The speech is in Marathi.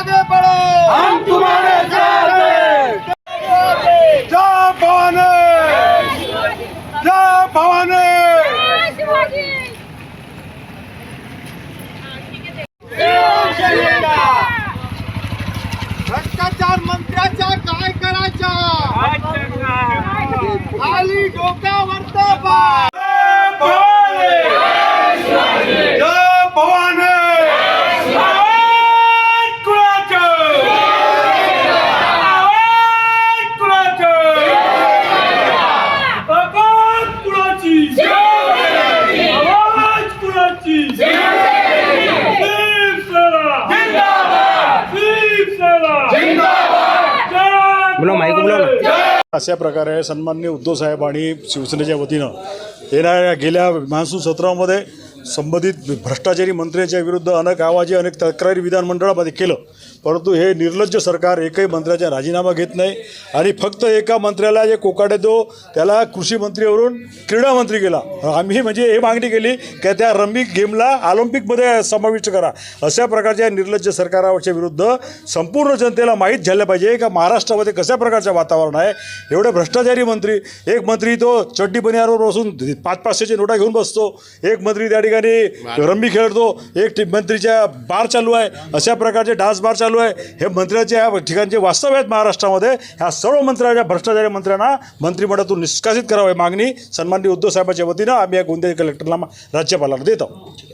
आगे बढ़ो हम तुम्हारे साथ जय भवानी। जय भवानी। भ्रष्टाचार मंत्र्याचा काय करायचा खाली डोक्यावरचा बाय बोला माईक बोला अशा प्रकारे सन्मान्य उद्धव साहेब आणि शिवसेनेच्या वतीनं येणाऱ्या गेल्या महसूल सत्रामध्ये संबंधित भ्रष्टाचारी मंत्र्यांच्या विरुद्ध अनेक आवाजी अनेक तक्रारी विधानमंडळामध्ये केलं. परंतु हे निर्लज्ज सरकार एकही मंत्र्याचा राजीनामा घेत नाही आणि फक्त एका मंत्र्याला जे कोकाडे दो त्याला कृषी मंत्रीवरून क्रीडा मंत्री केला. आम्ही म्हणजे हे मागणी केली की त्या रम्मी गेमला ऑलिम्पिकमध्ये समाविष्ट करा. अशा प्रकारच्या निर्लज्ज सरकाराच्या विरुद्ध संपूर्ण जनतेला माहीत झालं पाहिजे का महाराष्ट्रामध्ये कशा प्रकारचं वातावरण आहे. एवढे भ्रष्टाचारी मंत्री एक मंत्री तो चड्डी बनियावर बसून पाच पाचशेचे नोटा घेऊन बसतो. एक मंत्री त्या ठिकाणी रम्मी खेळतो. एक मंत्रीच्या बार चालू आहे. अशा प्रकारचे डान्स बार चालू आहे. हे मंत्र्याच्या ह्या ठिकाणचे वास्तव आहेत महाराष्ट्रामध्ये. ह्या सर्व मंत्र्याच्या भ्रष्टाचारी मंत्र्यांना मंत्रिमंडळातून निष्कासित करावी मागणी सन्माननीय उद्धव साहेबांच्या वतीनं आम्ही या गोंदिया कलेक्टरला राज्यपालाला देत. आहोत